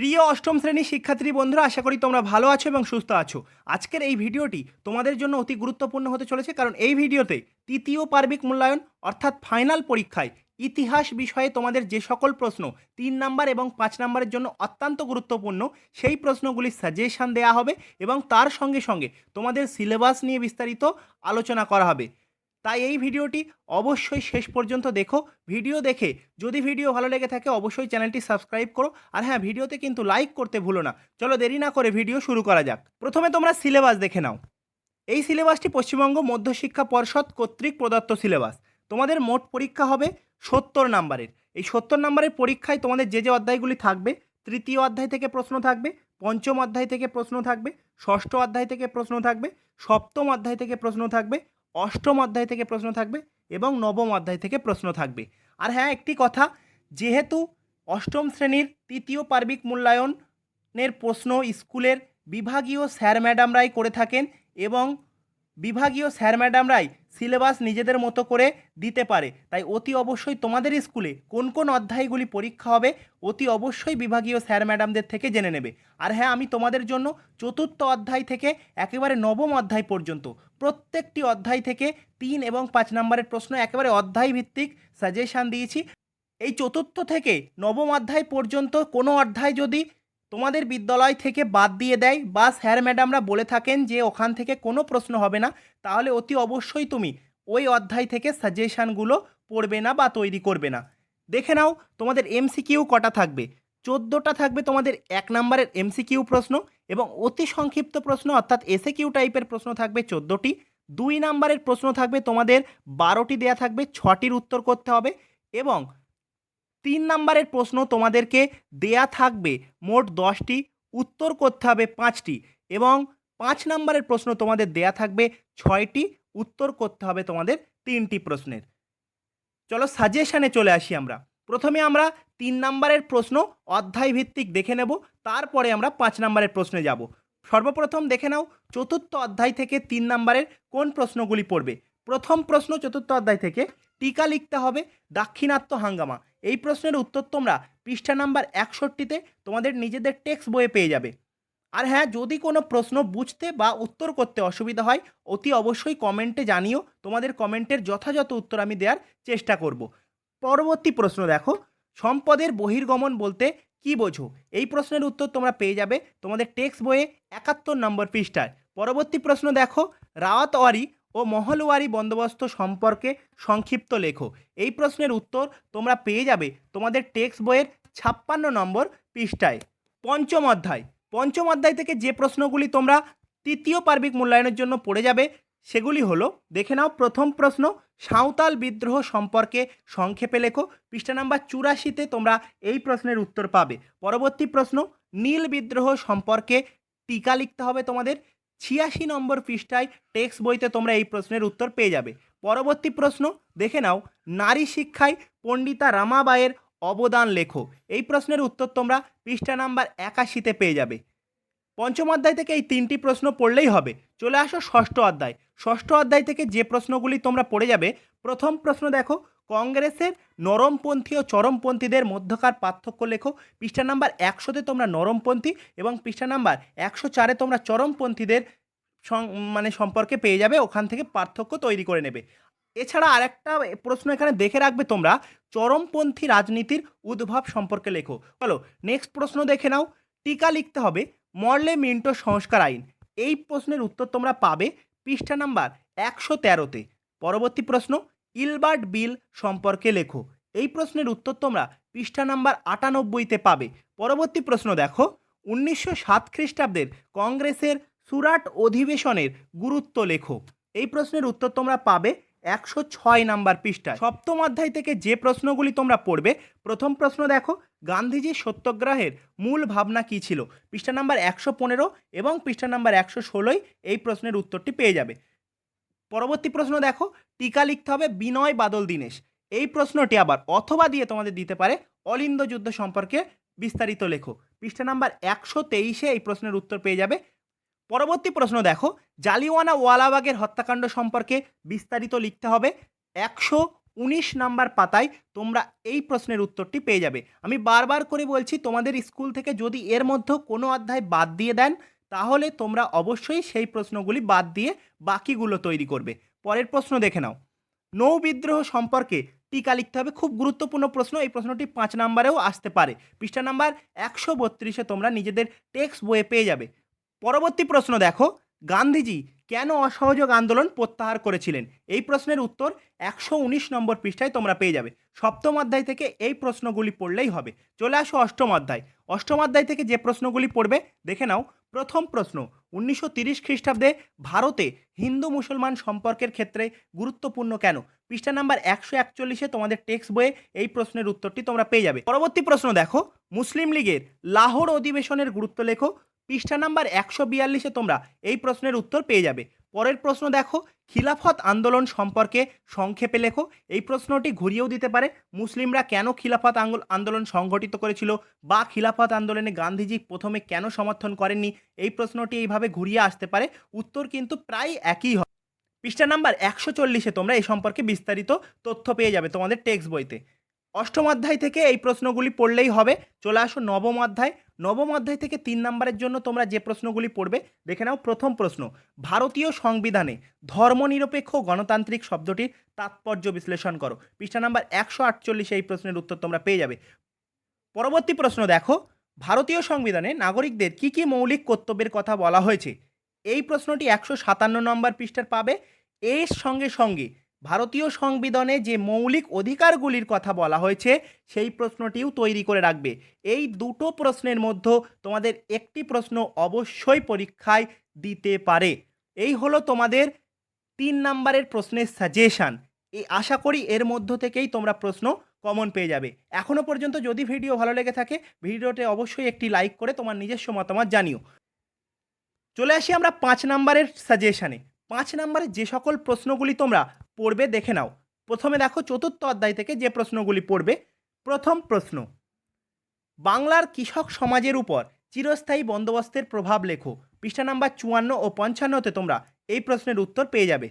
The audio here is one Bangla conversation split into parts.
প্রিয় অষ্টম শ্রেণির শিক্ষার্থী বন্ধুরা, আশা করি তোমরা ভালো আছো এবং সুস্থ আছো। আজকের এই ভিডিওটি তোমাদের জন্য অতি গুরুত্বপূর্ণ হতে চলেছে, কারণ এই ভিডিওতে তৃতীয় পার্বিক মূল্যায়ন, অর্থাৎ ফাইনাল পরীক্ষায় ইতিহাস বিষয়ে তোমাদের যে সকল প্রশ্ন, তিন নাম্বার এবং পাঁচ নাম্বারের জন্য অত্যন্ত গুরুত্বপূর্ণ, সেই প্রশ্নগুলির সাজেশান দেওয়া হবে এবং তার সঙ্গে সঙ্গে তোমাদের সিলেবাস নিয়ে বিস্তারিত আলোচনা করা হবে। তাই এই ভিডিওটি অবশ্যই শেষ পর্যন্ত দেখো। ভিডিও দেখে যদি ভিডিও ভালো লেগে থাকে অবশ্যই চ্যানেলটি সাবস্ক্রাইব করো। আর হ্যাঁ ভিডিওতে কিন্তু লাইক করতে ভুলো না। চলো দেরি না করে ভিডিও শুরু করা যাক। প্রথমে তোমরা সিলেবাস দেখে নাও। এই সিলেবাসটি পশ্চিমবঙ্গ মধ্যশিক্ষা পর্ষদ কর্তৃক প্রদত্ত সিলেবাস তোমাদের মোট পরীক্ষা হবে সত্তর নাম্বারের। এই সত্তর নাম্বারের পরীক্ষায় তোমাদের যে যে অধ্যায়গুলি থাকবে, তৃতীয় অধ্যায় থেকে প্রশ্ন থাকবে, পঞ্চম অধ্যায় থেকে প্রশ্ন থাকবে, ষষ্ঠ অধ্যায় থেকে প্রশ্ন থাকবে, সপ্তম অধ্যায় থেকে প্রশ্ন থাকবে অষ্টম অধ্যায় থেকে প্রশ্ন থাকবে এবং নবম অধ্যায় থেকে প্রশ্ন থাকবে। আর হ্যাঁ একটি কথা, যেহেতু অষ্টম শ্রেণির তৃতীয় পার্বিক মূল্যায়নের প্রশ্ন স্কুলের বিভাগীয় স্যার ম্যাডামরাই করে থাকেন এবং বিভাগীয় স্যার ম্যাডামরাই সিলেবাস নিজেদের মতো করে দিতে পারে। তাই অতি অবশ্যই তোমাদের স্কুলে কোন কোন অধ্যায়গুলি পরীক্ষা হবে অতি অবশ্যই বিভাগীয় স্যার ম্যাডামদের থেকে জেনে নেবে। আর হ্যাঁ আমি তোমাদের জন্য চতুর্থ অধ্যায় থেকে একেবারে নবম অধ্যায় পর্যন্ত প্রত্যেকটি অধ্যায় থেকে তিন এবং পাঁচ নম্বরের প্রশ্ন একেবারে অধ্যায় ভিত্তিক সাজেশান দিয়েছি। এই চতুর্থ থেকে নবম অধ্যায় পর্যন্ত কোনো অধ্যায় যদি তোমাদের বিদ্যালয় থেকে বাদ দিয়ে দেয় বা স্যার ম্যাডামরা বলে থাকেন যে ওখান থেকে কোনো প্রশ্ন হবে না, তাহলে অতি অবশ্যই তুমি ওই অধ্যায় থেকে সাজেশানগুলো পড়বে না বা তৈরি করবে না। দেখে নাও তোমাদের এমসিকিউ কটা থাকবে। চোদ্দোটা থাকবে তোমাদের এক নম্বরের এমসিকিউ প্রশ্ন এবং অতি সংক্ষিপ্ত প্রশ্ন, অর্থাৎ এসে কিউ টাইপের প্রশ্ন থাকবে চোদ্দোটি। দুই নাম্বারের প্রশ্ন থাকবে তোমাদের বারোটি দেয়া থাকবে, ছটির উত্তর করতে হবে এবং তিন নাম্বারের প্রশ্ন তোমাদেরকে দেয়া থাকবে মোট দশটি, উত্তর করতে হবে পাঁচটি এবং পাঁচ নাম্বারের প্রশ্ন তোমাদের দেয়া থাকবে ছয়টি, উত্তর করতে হবে তোমাদের তিনটি প্রশ্নের। চলো সাজেশানে চলে আসি আমরা। প্রথমে আমরা তিন নাম্বারের প্রশ্ন অধ্যায় ভিত্তিক দেখে নেব, তারপরে আমরা পাঁচ নাম্বারের প্রশ্নে যাব। সর্বপ্রথম দেখে নাও, চতুর্থ অধ্যায় থেকে তিন নাম্বারের কোন প্রশ্নগুলি পড়বে? প্রথম প্রশ্ন চতুর্থ অধ্যায় থেকে টিকা লিখতে হবে দাক্ষিণাত্য হাঙ্গামা। এই প্রশ্নের উত্তর তোমরা পৃষ্ঠা নাম্বার একষট্টিতে তোমাদের নিজেদের টেক্সট বইয়ে পেয়ে যাবে। আর হ্যাঁ যদি কোনো প্রশ্ন বুঝতে বা উত্তর করতে অসুবিধা হয়, অতি অবশ্যই কমেন্টে জানিও। তোমাদের কমেন্টের যথাযথ উত্তর আমি দেওয়ার চেষ্টা করব। পরবর্তী প্রশ্ন দেখো, সম্পদের বহির্গমন বলতে কি বোঝো? এই প্রশ্নের উত্তর তোমরা পেয়ে যাবে তোমাদের টেক্সট বইয়ে একাত্তর নম্বর পৃষ্ঠায়। পরবর্তী প্রশ্ন দেখো, রাওয়াতওয়ারি ও মহলওয়ারি বন্দোবস্ত সম্পর্কে সংক্ষিপ্ত লেখো। এই প্রশ্নের উত্তর তোমরা পেয়ে যাবে তোমাদের টেক্সট বইয়ের ছাপ্পান্ন নম্বর পৃষ্ঠায়। পঞ্চম অধ্যায়। পঞ্চম অধ্যায় থেকে যে প্রশ্নগুলি তোমরা তৃতীয় পার্বিক মূল্যায়নের জন্য পড়ে যাবে, সেগুলি হলো, দেখে নাও প্রথম প্রশ্ন সাঁওতাল বিদ্রোহ সম্পর্কে সংক্ষেপে লেখো। পৃষ্ঠা নাম্বার চুরাশিতে তোমরা এই প্রশ্নের উত্তর পাবে। পরবর্তী প্রশ্ন, নীল বিদ্রোহ সম্পর্কে টিকা লিখতে হবে তোমাদের। ছিয়াশি নম্বর পৃষ্ঠায় টেক্সট বইতে তোমরা এই প্রশ্নের উত্তর পেয়ে যাবে। পরবর্তী প্রশ্ন, দেখে নাও, নারী শিক্ষায় পণ্ডিতা রামাবাইয়ের অবদান লেখো। এই প্রশ্নের উত্তর তোমরা পৃষ্ঠা নাম্বার একাশিতে পেয়ে যাবে। পঞ্চম অধ্যায় থেকে এই তিনটি প্রশ্ন পড়লেই হবে। চলে আসো ষষ্ঠ অধ্যায়। ষষ্ঠ অধ্যায় থেকে যে প্রশ্নগুলি তোমরা পড়ে যাবে, প্রথম প্রশ্ন দেখো, কংগ্রেসের নরমপন্থী ও চরমপন্থীদের মধ্যকার পার্থক্য লেখো। পৃষ্ঠা নাম্বার একশোতে তোমরা নরমপন্থী এবং পৃষ্ঠা নাম্বার একশো চারে তোমরা চরমপন্থীদের মানে সম্পর্কে পেয়ে যাবে, ওখান থেকে পার্থক্য তৈরি করে নেবে। এছাড়া আরেকটা প্রশ্ন এখানে দেখে রাখবে তোমরা, চরমপন্থী রাজনীতির উদ্ভব সম্পর্কে লেখো। বলো নেক্সট প্রশ্ন দেখে নাও। টিকা লিখতে হবে। মরলে মিন্টো সংস্কার আইন। এই প্রশ্নের উত্তর তোমরা পাবে পৃষ্ঠা নাম্বার একশো তেরোতে। পরবর্তী প্রশ্ন, ইলবার্ট বিল সম্পর্কে লেখো। এই প্রশ্নের উত্তর তোমরা পৃষ্ঠা নাম্বার আটানব্বইতে পাবে। পরবর্তী প্রশ্ন দেখো, উনিশশো সাত খ্রিস্টাব্দের কংগ্রেসের সুরাট অধিবেশনের গুরুত্ব লেখো। এই প্রশ্নের উত্তর তোমরা পাবে একশো ছয় নাম্বার পৃষ্ঠা সপ্তম অধ্যায় থেকে যে প্রশ্নগুলি তোমরা পড়বে, প্রথম প্রশ্ন দেখো গান্ধীজির সত্যাগ্রহের মূল ভাবনা কী ছিল? পৃষ্ঠা নাম্বার একশো পনেরো এবং পৃষ্ঠা নাম্বার একশো ষোলোই এই প্রশ্নের উত্তরটি পেয়ে যাবে। পরবর্তী প্রশ্ন দেখো, টিকা লিখতে হবে বিনয় বাদল দীনেশ। এই প্রশ্নটি আবার অথবা দিয়ে তোমাদের দিতে পারে অলিন্দ যুদ্ধ সম্পর্কে বিস্তারিত লেখো। পৃষ্ঠা নাম্বার একশো তেইশে এই প্রশ্নের উত্তর পেয়ে যাবে। পরবর্তী প্রশ্ন দেখো জালিওয়ানা ওয়ালাবাগের হত্যাকাণ্ড সম্পর্কে বিস্তারিত লিখতে হবে একশো উনিশ নাম্বার পাতায় তোমরা এই প্রশ্নের উত্তরটি পেয়ে যাবে। আমি বারবার করে বলছি, তোমাদের স্কুল থেকে যদি এর মধ্যে কোনো অধ্যায় বাদ দিয়ে দেন, তাহলে তোমরা অবশ্যই সেই প্রশ্নগুলি বাদ দিয়ে বাকিগুলো তৈরি করবে। পরের প্রশ্ন দেখে নাও। নৌ বিদ্রোহ সম্পর্কে টিকা লিখতে হবে খুব গুরুত্বপূর্ণ প্রশ্ন, এই প্রশ্নটি পাঁচ নাম্বারেও আসতে পারে। পৃষ্ঠা নাম্বার একশো বত্রিশে তোমরা নিজেদের টেক্সট বইয়ে পেয়ে যাবে। পরবর্তী প্রশ্ন দেখো। গান্ধীজি কেন অসহযোগ আন্দোলন প্রত্যাহার করেছিলেন? এই প্রশ্নের উত্তর একশো উনিশ নম্বর পৃষ্ঠায় তোমরা পেয়ে যাবে। সপ্তম অধ্যায় থেকে এই প্রশ্নগুলি পড়লেই হবে। চলে আসো অষ্টম অধ্যায়। অষ্টম অধ্যায় থেকে যে প্রশ্নগুলি পড়বে, দেখে নাও। প্রথম প্রশ্ন, উনিশশো তিরিশ খ্রিস্টাব্দে ভারতে হিন্দু মুসলমান সম্পর্কের ক্ষেত্রে গুরুত্বপূর্ণ কেন? পৃষ্ঠা নাম্বার একশো একচল্লিশে তোমাদের টেক্সট বইয়ে এই প্রশ্নের উত্তরটি তোমরা পেয়ে যাবে। পরবর্তী প্রশ্ন দেখো। মুসলিম লীগের লাহোর অধিবেশনের গুরুত্ব লেখো। পৃষ্ঠা নাম্বার একশো বিয়াল্লিশে তোমরা এই প্রশ্নের উত্তর পেয়ে যাবে। পরের প্রশ্ন দেখো, খিলাফত আন্দোলন সম্পর্কে সংক্ষেপে লেখো। এই প্রশ্নটি ঘুরিয়েও দিতে পারে, মুসলিমরা কেন খিলাফত আন্দোলন সংগঠিত করেছিল বা খিলাফত আন্দোলনে গান্ধীজি প্রথমে কেন সমর্থন করেননি? এই প্রশ্নটি এইভাবে ঘুরিয়ে আসতে পারে, উত্তর কিন্তু প্রায় একই হয়। পৃষ্ঠা নাম্বার একশো চল্লিশে তোমরা এই সম্পর্কে বিস্তারিত তথ্য পেয়ে যাবে তোমাদের টেক্সট বইতে। অষ্টম অধ্যায় থেকে এই প্রশ্নগুলি পড়লেই হবে। চলে আসো নবম অধ্যায়। নবম অধ্যায় থেকে তিন নম্বরের জন্য তোমরা যে প্রশ্নগুলি পড়বে, দেখে নাও। প্রথম প্রশ্ন, ভারতীয় সংবিধানে ধর্মনিরপেক্ষ গণতান্ত্রিক শব্দটির তাৎপর্য বিশ্লেষণ করো। পৃষ্ঠা নাম্বার একশো আটচল্লিশে এই প্রশ্নের উত্তর তোমরা পেয়ে যাবে। পরবর্তী প্রশ্ন দেখো, ভারতীয় সংবিধানে নাগরিকদের কি কি মৌলিক কর্তব্যের কথা বলা হয়েছে? এই প্রশ্নটি একশো সাতান্ন নম্বর পৃষ্ঠার পাবে। এর সঙ্গে সঙ্গে ভারতীয় সংবিধানে যে মৌলিক অধিকারগুলির কথা বলা হয়েছে, সেই প্রশ্নটিও তৈরি করে রাখবে। এই দুটো প্রশ্নের মধ্যে তোমাদের একটি প্রশ্ন অবশ্যই পরীক্ষায় দিতে পারে। এই হলো তোমাদের তিন নাম্বারের প্রশ্নের সাজেশান এই আশা করি এর মধ্য থেকেই তোমরা প্রশ্ন কমন পেয়ে যাবে। এখনও পর্যন্ত যদি ভিডিও ভালো লেগে থাকে, ভিডিওতে অবশ্যই একটি লাইক করে তোমার নিজস্ব মতামত জানিও। চলে আসি আমরা পাঁচ নাম্বারের সাজেশানে পাঁচ নাম্বারে যে সকল প্রশ্নগুলি তোমরা পড়বে, দেখে নাও। প্রথমে দেখো চতুর্থ অধ্যায় থেকে যে প্রশ্নগুলি পড়বে, প্রথম প্রশ্ন। বাংলার কৃষক সমাজের উপর চিরস্থায়ী বন্দোবস্তের প্রভাব লেখো। পৃষ্ঠা নাম্বার চুয়ান্ন ও পঞ্চান্নতে তোমরা এই প্রশ্নের উত্তর পেয়ে যাবে।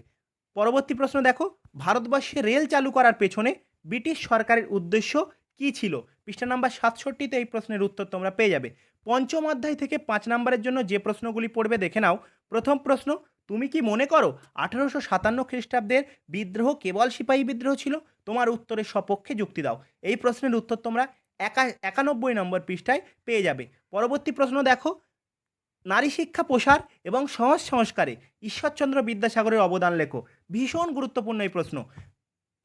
পরবর্তী প্রশ্ন দেখো, ভারতবর্ষে রেল চালু করার পেছনে ব্রিটিশ সরকারের উদ্দেশ্য কী ছিল? পৃষ্ঠা নাম্বার সাতষট্টিতে এই প্রশ্নের উত্তর তোমরা পেয়ে যাবে। পঞ্চম অধ্যায় থেকে পাঁচ নম্বরের জন্য যে প্রশ্নগুলি পড়বে, দেখে নাও। প্রথম প্রশ্ন তুমি কি মনে করো আঠারোশো সাতান্ন খ্রিস্টাব্দের বিদ্রোহ কেবল সিপাহী বিদ্রোহ ছিল? তোমার উত্তরের সপক্ষে যুক্তি দাও। এই প্রশ্নের উত্তর তোমরা একা, একানব্বই নম্বর পৃষ্ঠায় পেয়ে যাবে। পরবর্তী প্রশ্ন দেখো। নারী শিক্ষা প্রসার এবং সমাজ সংস্কারে ঈশ্বরচন্দ্র বিদ্যাসাগরের অবদান লেখো। ভীষণ গুরুত্বপূর্ণ এই প্রশ্ন।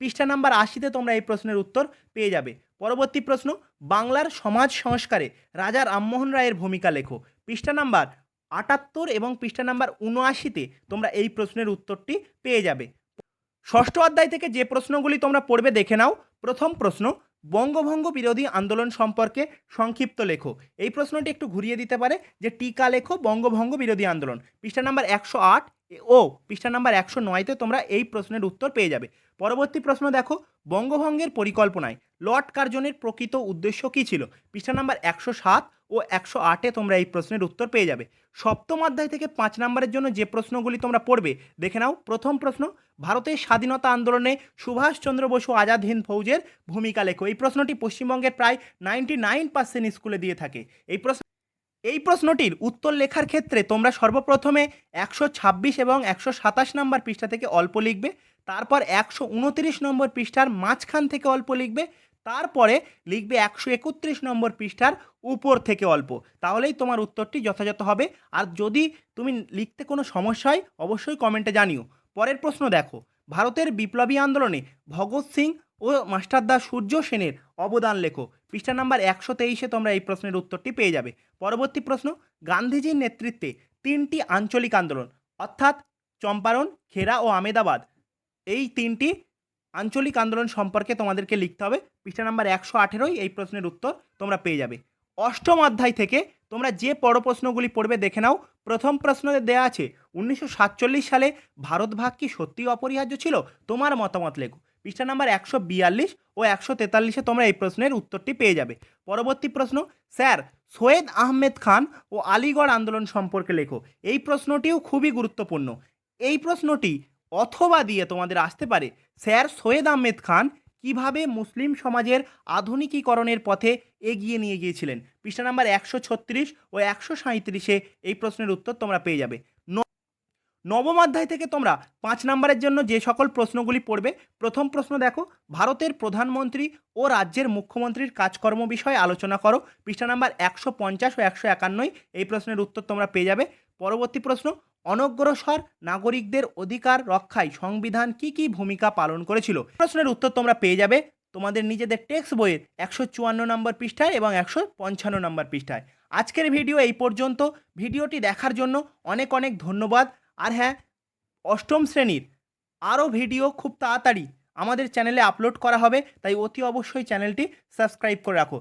পৃষ্ঠা নাম্বার আশিতে তোমরা এই প্রশ্নের উত্তর পেয়ে যাবে। পরবর্তী প্রশ্ন, বাংলার সমাজ সংস্কারে রাজা রামমোহন রায়ের ভূমিকা লেখো। পৃষ্ঠা নাম্বার আটাত্তর এবং পৃষ্ঠা নাম্বার উনআশিতে তোমরা এই প্রশ্নের উত্তরটি পেয়ে যাবে। ষষ্ঠ অধ্যায় থেকে যে প্রশ্নগুলি তোমরা পড়বে দেখে নাও। প্রথম প্রশ্ন, বঙ্গভঙ্গ বিরোধী আন্দোলন সম্পর্কে সংক্ষিপ্ত লেখো। এই প্রশ্নটি একটু ঘুরিয়ে দিতে পারে যে টিকা লেখো বঙ্গভঙ্গ বিরোধী আন্দোলন। পৃষ্ঠা নাম্বার একশো আট ও, পৃষ্ঠা নাম্বার একশো নয়তে তোমরা এই প্রশ্নের উত্তর পেয়ে যাবে। পরবর্তী প্রশ্ন দেখো, বঙ্গভঙ্গের পরিকল্পনায় লর্ড কার্জনের প্রকৃত উদ্দেশ্য কী ছিল? পৃষ্ঠা নাম্বার একশো সাত ও একশো আটে তোমরা এই প্রশ্নের উত্তর পেয়ে যাবে। সপ্তম অধ্যায় থেকে পাঁচ নম্বরের জন্য যে প্রশ্নগুলি তোমরা পড়বে, দেখে নাও। প্রথম প্রশ্ন, ভারতের স্বাধীনতা আন্দোলনে সুভাষচন্দ্র বসু আজাদ হিন্দ ফৌজের ভূমিকা লেখো। এই প্রশ্নটি পশ্চিমবঙ্গের প্রায় নাইনটি নাইন পার্সেন্ট স্কুলে দিয়ে থাকে। এই প্রশ্ন এই প্রশ্নটির উত্তর লেখার ক্ষেত্রে তোমরা সর্বপ্রথমে একশো ছাব্বিশ এবং একশো সাতাশ নম্বর পৃষ্ঠা থেকে অল্প লিখবে, তারপর একশো উনতিরিশ নম্বর পৃষ্ঠার মাঝখান থেকে অল্প লিখবে, তারপরে লিখবে একশো একত্রিশ নম্বর পৃষ্ঠার উপর থেকে অল্প। তাহলেই তোমার উত্তরটি যথাযথ হবে। আর যদি তুমি লিখতে কোনো সমস্যা হয়, অবশ্যই কমেন্টে জানিও। পরের প্রশ্ন দেখো। ভারতের বিপ্লবী আন্দোলনে ভগৎ সিং ও মাস্টারদা সূর্য সেনের অবদান লেখো। পৃষ্ঠা নাম্বার একশো তেইশে তোমরা এই প্রশ্নের উত্তরটি পেয়ে যাবে। পরবর্তী প্রশ্ন, গান্ধীজির নেতৃত্বে তিনটি আঞ্চলিক আন্দোলন, অর্থাৎ চম্পারণ, খেরা ও আমেদাবাদ, এই তিনটি আঞ্চলিক আন্দোলন সম্পর্কে তোমাদেরকে লিখতে হবে। পৃষ্ঠা নাম্বার একশো আঠেরোই এই প্রশ্নের উত্তর তোমরা পেয়ে যাবে। অষ্টম অধ্যায় থেকে তোমরা যে পর প্রশ্নগুলি পড়বে দেখে নাও। প্রথম প্রশ্ন দেওয়া আছে, উনিশশো সাতচল্লিশ সালে ভারত ভাগ কি সত্যিই অপরিহার্য ছিল? তোমার মতামত লেখো। পৃষ্ঠা নাম্বার একশো বিয়াল্লিশ ও একশো তেতাল্লিশে তোমরা এই প্রশ্নের উত্তরটি পেয়ে যাবে। পরবর্তী প্রশ্ন, স্যার, সৈয়দ আহমেদ খান ও আলিগড় আন্দোলন সম্পর্কে লেখো। এই প্রশ্নটিও খুবই গুরুত্বপূর্ণ। এই প্রশ্নটি অথবা দিয়ে তোমাদের আসতে পারে, স্যার সৈয়দ আহমেদ খান কীভাবে মুসলিম সমাজের আধুনিকীকরণের পথে এগিয়ে নিয়ে গিয়েছিলেন? পৃষ্ঠা নাম্বার একশো ছত্রিশ ও একশো সাঁইত্রিশে এই প্রশ্নের উত্তর তোমরা পেয়ে যাবে। নবম অধ্যায় থেকে তোমরা পাঁচ নম্বরের জন্য যে সকল প্রশ্নগুলি পড়বে, প্রথম প্রশ্ন দেখো, ভারতের প্রধানমন্ত্রী ও রাজ্যের মুখ্যমন্ত্রীর কাজকর্ম বিষয়ে আলোচনা করো। পৃষ্ঠা নাম্বার একশো পঞ্চাশ ও একশো একান্নই এই প্রশ্নের উত্তর তোমরা পেয়ে যাবে। পরবর্তী প্রশ্ন, অনগ্রসর নাগরিকদের অধিকার রক্ষায় সংবিধান কি কি ভূমিকা পালন করেছিল? প্রশ্নের উত্তর তোমরা পেয়ে যাবে তোমাদের নিজেদের টেক্সট বইয়ের একশো চুয়ান্ন নম্বর পৃষ্ঠায় এবং একশো পঞ্চান্ন নম্বর পৃষ্ঠায়। আজকের ভিডিও এই পর্যন্ত। ভিডিওটি দেখার জন্য অনেক অনেক ধন্যবাদ। আর হ্যাঁ অষ্টম শ্রেণির আরও ভিডিও খুব তাড়াতাড়ি আমাদের চ্যানেলে আপলোড করা হবে, তাই অতি অবশ্যই চ্যানেলটি সাবস্ক্রাইব করে রাখো।